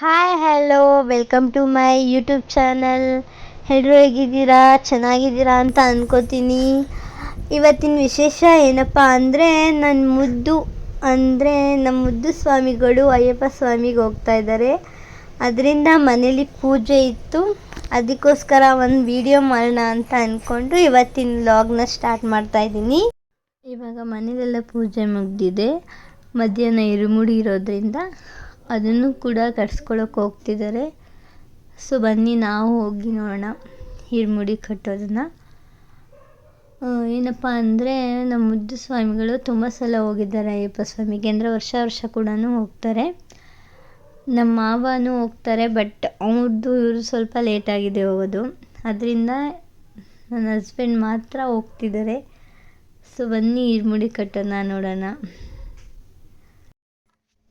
Hi hello welcome to my YouTube channel ಎಲ್ಲರೂ ಹೇಗಿದ್ದೀರಾ? ಚೆನ್ನಾಗಿದ್ದೀರಾ ಅಂತ ಅಂದ್ಕೋತೀನಿ ಇವತ್ತಿನ ವಿಶೇಷ ಏನಪ್ಪ ಅಂದರೆ ನನ್ನ ಮುದ್ದು ಅಂದರೆ ನಮ್ಮ ಮುದ್ದು ಸ್ವಾಮಿಗಳು ಅಯ್ಯಪ್ಪ ಸ್ವಾಮಿಗೆ ಹೋಗ್ತಾ ಇದ್ದಾರೆ ಅದರಿಂದ ಮನೇಲಿ ಪೂಜೆ ಇತ್ತು. ಅದಕ್ಕೋಸ್ಕರ ಒಂದು ವಿಡಿಯೋ ಮಾಡೋಣ ಅಂತ ಅಂದ್ಕೊಂಡು ಇವತ್ತಿನ ವ್ಲಾಗ್ನ ಸ್ಟಾರ್ಟ್ ಮಾಡ್ತಾ ಇದ್ದೀನಿ. ಇವಾಗ ಮನೇಲೆಲ್ಲ ಪೂಜೆ ಮುಗಿದಿದೆ. ಮಧ್ಯಾಹ್ನ ಇರುಮುಡಿ ಇರೋದ್ರಿಂದ ಅದನ್ನು ಕೂಡ ಕಟ್ಸ್ಕೊಳಕ್ಕೆ ಹೋಗ್ತಿದ್ದಾರೆ ಸೊ ಬನ್ನಿ ನಾವು ಹೋಗಿ ನೋಡೋಣ ಇರುಮುಡಿ ಕಟ್ಟೋದನ್ನು. ಏನಪ್ಪ ಅಂದರೆ ನಮ್ಮ ಮುದ್ದು ಸ್ವಾಮಿಗಳು ತುಂಬ ಸಲ ಹೋಗಿದ್ದಾರೆ ಅಯ್ಯಪ್ಪ ಸ್ವಾಮಿಗೆ. ಅಂದರೆ ವರ್ಷ ವರ್ಷ ಕೂಡ ಹೋಗ್ತಾರೆ. ನಮ್ಮ ಮಾವನೂ ಹೋಗ್ತಾರೆ ಬಟ್ ಅವ್ರದ್ದು ಇವರು ಸ್ವಲ್ಪ ಲೇಟಾಗಿದೆ ಹೋಗೋದು. ಅದರಿಂದ ನನ್ನ ಹಸ್ಬೆಂಡ್ ಮಾತ್ರ ಹೋಗ್ತಿದ್ದಾರೆ. ಸೊ ಬನ್ನಿ ಇರುಮುಡಿ ಕಟ್ಟೋಣ ನೋಡೋಣ.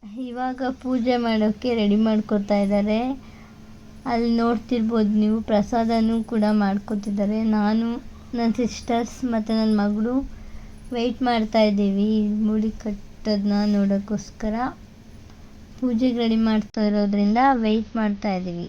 ಇವಾಗ ಪೂಜೆ ಮಾಡೋಕ್ಕೆ ರೆಡಿ ಮಾಡ್ಕೋತಾ ಇದ್ದಾರೆ. ಅಲ್ಲಿ ನೋಡ್ತಿರ್ಬೋದು ನೀವು, ಪ್ರಸಾದನೂ ಕೂಡ ಮಾಡ್ಕೊತಿದ್ದಾರೆ ನಾನು, ನನ್ನ ಸಿಸ್ಟರ್ಸ್ ಮತ್ತು ನನ್ನ ಮಗಳು ವೆಯ್ಟ್ ಮಾಡ್ತಾ ಇದ್ದೀವಿ. ಮುಡಿ ಕಟ್ಟೋದನ್ನ ನೋಡೋಕ್ಕೋಸ್ಕರ. ಪೂಜೆಗೆ ರೆಡಿ ಮಾಡ್ತಾ ಇರೋದ್ರಿಂದ ವೆಯ್ಟ್ ಮಾಡ್ತಾ ಇದ್ದೀವಿ.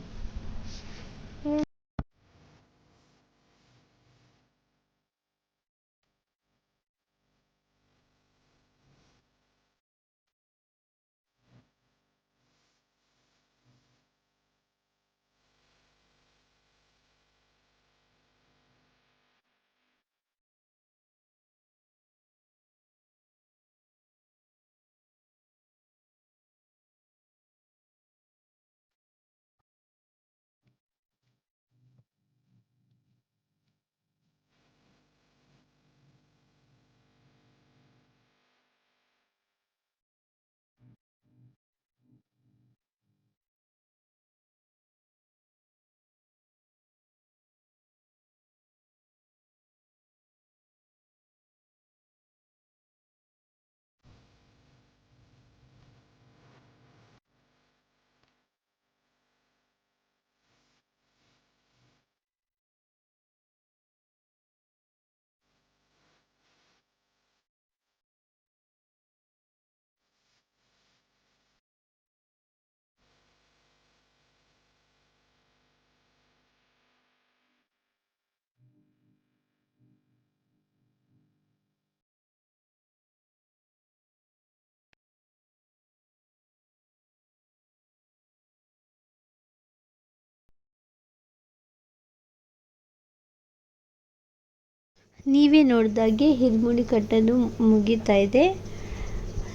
ನೀವೇ ನೋಡಿದಾಗೆ ಹಿರ್ಮುಡಿ ಕಟ್ಟೋದು ಮುಗೀತಾ ಇದೆ.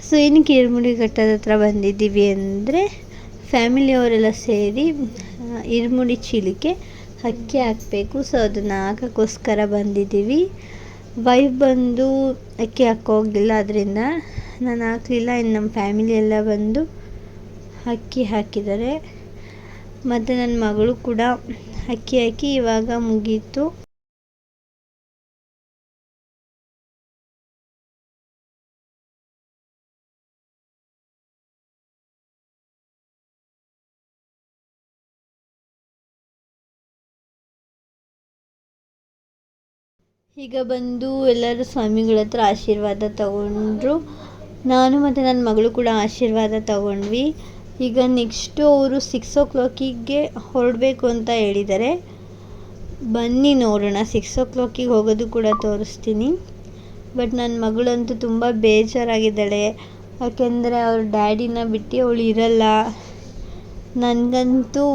ಸೊ ಏನಕ್ಕೆ ಹಿರ್ಮುಡಿ ಕಟ್ಟದ ಹತ್ರ ಬಂದಿದ್ದೀವಿ ಅಂದರೆ ಫ್ಯಾಮಿಲಿಯವರೆಲ್ಲ ಸೇರಿ ಹಿರ್ಮುಡಿ ಚೀಲಕ್ಕೆ ಅಕ್ಕಿ ಹಾಕಬೇಕು. ಸೊ ಅದನ್ನು ಹಾಕೋಕ್ಕೋಸ್ಕರ ಬಂದಿದ್ದೀವಿ. ವೈಫ್ ಬಂದು ಅಕ್ಕಿ ಹಾಕೋಗಿಲ್ಲ ಅದರಿಂದ ನಾನು ಹಾಕಲಿಲ್ಲ. ಇನ್ನು ನಮ್ಮ ಫ್ಯಾಮಿಲಿ ಎಲ್ಲ ಬಂದು ಅಕ್ಕಿ ಹಾಕಿದ್ದಾರೆ. ಮತ್ತು ನನ್ನ ಮಗಳು ಕೂಡ ಅಕ್ಕಿ ಹಾಕಿ ಇವಾಗ ಮುಗೀತು. ಈಗ ಬಂದು ಎಲ್ಲರೂ ಸ್ವಾಮಿಗಳ ಹತ್ರ ಆಶೀರ್ವಾದ ತಗೊಂಡ್ರು. ನಾನು ಮತ್ತು ನನ್ನ ಮಗಳು ಕೂಡ ಆಶೀರ್ವಾದ ತಗೊಂಡ್ವಿ. ಈಗ ನೆಕ್ಸ್ಟು ಅವರು ಸಿಕ್ಸ್ ಓ ಕ್ಲಾಕಿಗೆ ಹೊರಡಬೇಕು ಅಂತ ಹೇಳಿದ್ದಾರೆ. ಬನ್ನಿ ನೋಡೋಣ ಸಿಕ್ಸ್ ಓ ಕ್ಲಾಕಿಗೆ ಹೋಗೋದು ಕೂಡ ತೋರಿಸ್ತೀನಿ. ಬಟ್ ನನ್ನ ಮಗಳಂತೂ ತುಂಬ ಬೇಜಾರಾಗಿದ್ದಾಳೆ. ಯಾಕೆಂದರೆ ಅವ್ರ ಡ್ಯಾಡಿನ ಬಿಟ್ಟು ಅವಳು ಇರಲ್ಲ. ನನಗಂತೂ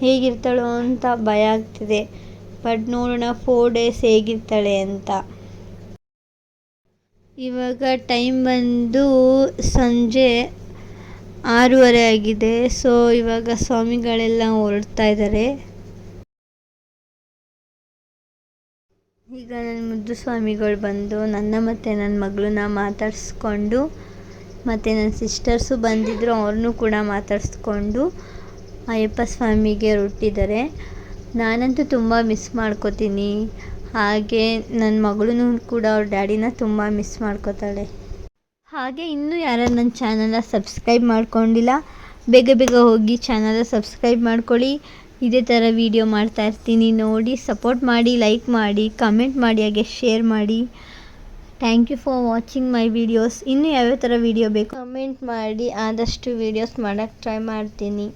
ಹೇಗಿರ್ತಾಳೋ ಅಂತ ಭಯ ಆಗ್ತಿದೆ. ಬಟ್ ನೋಡೋಣ ಫೋರ್ ಡೇಸ್ ಹೇಗಿರ್ತಾಳೆ ಅಂತ. ಇವಾಗ ಟೈಮ್ ಬಂದು ಸಂಜೆ ಆರೂವರೆ ಆಗಿದೆ. ಸೊ ಇವಾಗ ಸ್ವಾಮಿಗಳೆಲ್ಲ ಹೊರಡ್ತಾ ಇದ್ದಾರೆ ಈಗ ನನ್ನ ಮುದ್ದು ಸ್ವಾಮಿಗಳು ಬಂದು, ನನ್ನ ಮತ್ತು ನನ್ನ ಮಗಳನ್ನ ಮಾತಾಡಿಸ್ಕೊಂಡು, ಮತ್ತು ನನ್ನ ಸಿಸ್ಟರ್ಸು ಬಂದಿದ್ದರು ಅವ್ರನ್ನೂ ಕೂಡ ಮಾತಾಡಿಸ್ಕೊಂಡು, ಅಯ್ಯಪ್ಪ ಸ್ವಾಮಿಗೆ ಹೊರಟಿದ್ದಾರೆ. ನಾನಂತೂ ತುಂಬ ಮಿಸ್ ಮಾಡ್ಕೋತೀನಿ. ಹಾಗೆ ನನ್ನ ಮಗಳೂ ಕೂಡ ಅವ್ರ ಡ್ಯಾಡಿನ ತುಂಬ ಮಿಸ್ ಮಾಡ್ಕೋತಾಳೆ. ಹಾಗೆ ಇನ್ನೂ ಯಾರು ನನ್ನ ಚಾನಲ್ನ ಸಬ್ಸ್ಕ್ರೈಬ್ ಮಾಡ್ಕೊಂಡಿಲ್ಲ, ಬೇಗ ಬೇಗ ಹೋಗಿ ಚಾನಲ್ನ ಸಬ್ಸ್ಕ್ರೈಬ್ ಮಾಡ್ಕೊಳ್ಳಿ. ಇದೇ ಥರ ವೀಡಿಯೋ ಮಾಡ್ತಾ ಇರ್ತೀನಿ. ನೋಡಿ ಸಪೋರ್ಟ್ ಮಾಡಿ ಲೈಕ್ ಮಾಡಿ ಕಮೆಂಟ್ ಮಾಡಿ, ಹಾಗೆ ಶೇರ್ ಮಾಡಿ. Thank you for watching my videos ಇನ್ನೂ ಯಾವ್ಯಾವ ಥರ ವಿಡಿಯೋ ಬೇಕು ಕಮೆಂಟ್ ಮಾಡಿ. ಆದಷ್ಟು ವಿಡಿಯೋಸ್ ಮಾಡೋಕ್ಕೆ ಟ್ರೈ ಮಾಡ್ತೀನಿ.